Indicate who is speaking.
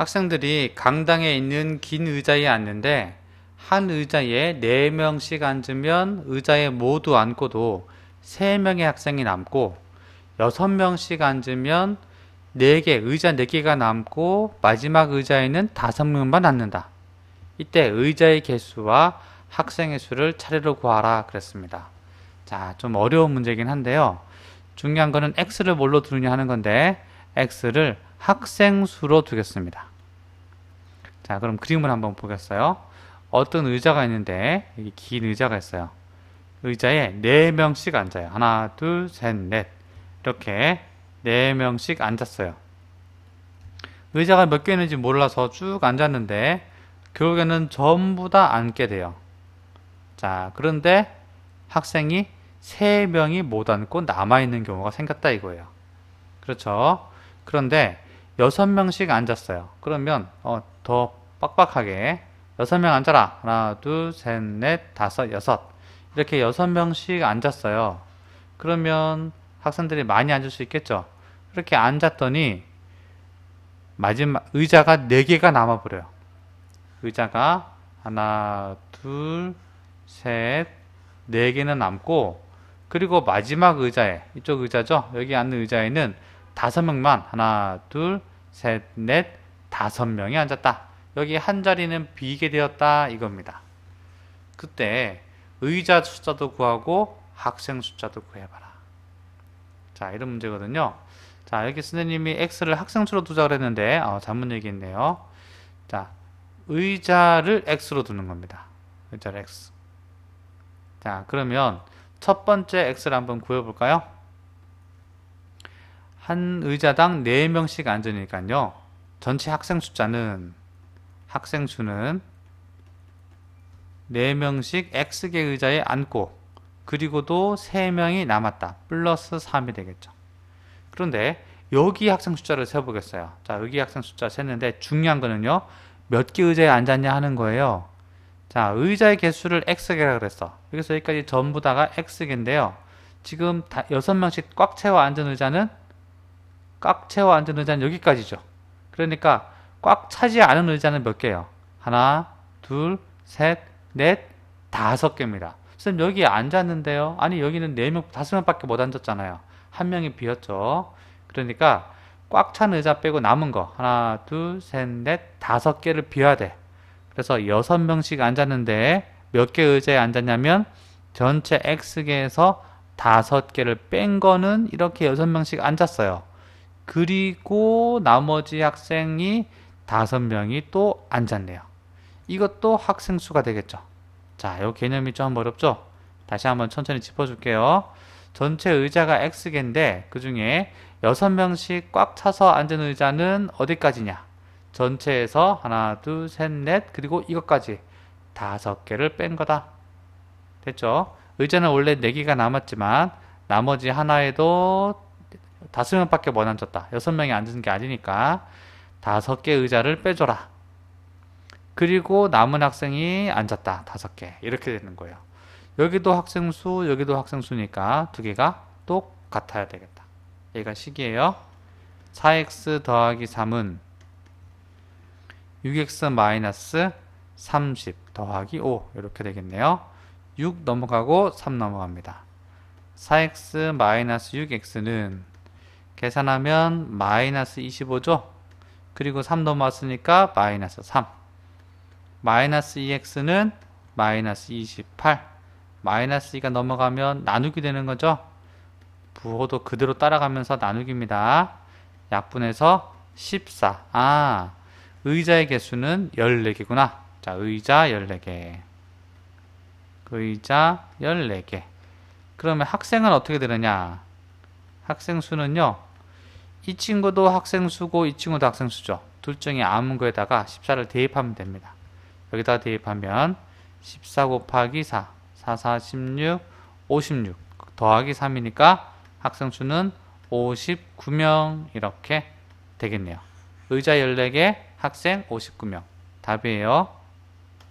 Speaker 1: 학생들이 강당에 있는 긴 의자에 앉는데 한 의자에 4명씩 앉으면 의자에 모두 앉고도 3명의 학생이 남고 6명씩 앉으면 4개, 의자 4개가 남고 마지막 의자에는 5명만 앉는다. 이때 의자의 개수와 학생의 수를 차례로 구하라 그랬습니다. 자, 좀 어려운 문제긴 한데요. 중요한 거는 x를 뭘로 두느냐 하는 건데 x를 학생 수로 두겠습니다. 자, 그럼 그림을 한번 보겠어요. 어떤 의자가 있는데 여기 긴 의자가 있어요. 의자에 4명씩 앉아요. 하나, 둘, 셋, 넷. 이렇게 4명씩 앉았어요. 의자가 몇 개 있는지 몰라서 쭉 앉았는데 결국에는 전부 다 앉게 돼요. 자, 그런데 학생이 3명이 못 앉고 남아 있는 경우가 생겼다 이거예요. 그렇죠. 그런데 6명씩 앉았어요. 그러면 어, 더 빡빡하게 6명 앉아라. 하나, 둘, 셋, 넷, 다섯, 여섯. 이렇게 6명씩 앉았어요. 그러면 학생들이 많이 앉을 수 있겠죠. 그렇게 앉았더니 마지막 의자가 4개가 남아 버려요. 의자가 하나, 둘, 셋, 네 개는 남고 그리고 마지막 의자에 이쪽 의자죠. 여기 앉는 의자에는 다섯 명만 하나, 둘, 셋, 넷, 다섯 명이 앉았다. 여기 한 자리는 비게 되었다 이겁니다. 그때 의자 숫자도 구하고 학생 숫자도 구해봐라. 자, 이런 문제거든요. 자, 여기 선생님이 x를 학생 수로 두자 그랬는데 어, 잘못 얘기했네요. 자, 의자를 x로 두는 겁니다. 의자를 x. 자, 그러면 첫 번째 x를 한번 구해볼까요? 한 의자당 4명씩 앉으니까요. 전체 학생 숫자는 학생 수는 4명씩 x개 의자에 앉고 그리고도 3명이 남았다. 플러스 3이 되겠죠. 그런데 여기 학생 숫자를 세보겠어요. 자, 여기 학생 숫자 셌는데 중요한 거는요. 몇 개 의자에 앉았냐 하는 거예요. 자, 의자의 개수를 x개라 그랬어. 여기서 여기까지 전부 다가 x개인데요. 지금 다 6명씩 꽉 채워 앉은 의자는 꽉 채워 앉은 의자는 여기까지죠. 그러니까 꽉 차지 않은 의자는 몇 개예요? 하나, 둘, 셋, 넷, 다섯 개입니다. 선생님 여기 앉았는데요. 아니 여기는 네 명, 다섯 명밖에 못 앉았잖아요. 한 명이 비었죠. 그러니까 꽉 찬 의자 빼고 남은 거 하나, 둘, 셋, 넷, 다섯 개를 비워야 돼. 그래서 여섯 명씩 앉았는데 몇 개 의자에 앉았냐면 전체 X개에서 다섯 개를 뺀 거는 이렇게 여섯 명씩 앉았어요. 그리고 나머지 학생이 다섯 명이 또 앉았네요. 이것도 학생 수가 되겠죠. 자, 이 개념이 좀 어렵죠? 다시 한번 천천히 짚어줄게요. 전체 의자가 X개인데 그 중에 6명씩 꽉 차서 앉은 의자는 어디까지냐? 전체에서 하나, 둘, 셋, 넷, 그리고 이것까지 다섯 개를 뺀 거다. 됐죠? 의자는 원래 4개가 남았지만 나머지 하나에도 다섯 명밖에 못 앉았다. 여섯 명이 앉은 게 아니니까 다섯 개 의자를 빼줘라. 그리고 남은 학생이 앉았다. 다섯 개. 이렇게 되는 거예요. 여기도 학생 수, 여기도 학생 수니까 두 개가 똑같아야 되겠다. 얘가 식이에요. 4x 더하기 3은 6x 마이너스 30 더하기 5 이렇게 되겠네요. 6 넘어가고 3 넘어갑니다. 4x 마이너스 6x는 계산하면 마이너스 25죠. 그리고 3 넘어왔으니까 마이너스 3. 마이너스 2x는 마이너스 28. 마이너스 2가 넘어가면 나누기 되는 거죠. 부호도 그대로 따라가면서 나누기입니다. 약분해서 14. 아, 의자의 개수는 14개구나. 자, 의자 14개. 의자 14개. 그러면 학생은 어떻게 되느냐? 학생 수는요. 이 친구도 학생 수고 이 친구도 학생 수죠. 둘 중에 아무 거에다가 14를 대입하면 됩니다. 여기다 대입하면 14 곱하기 4, 4, 4, 16, 56 더하기 3이니까 학생 수는 59명 이렇게 되겠네요. 의자 14개, 학생 59명. 답이에요.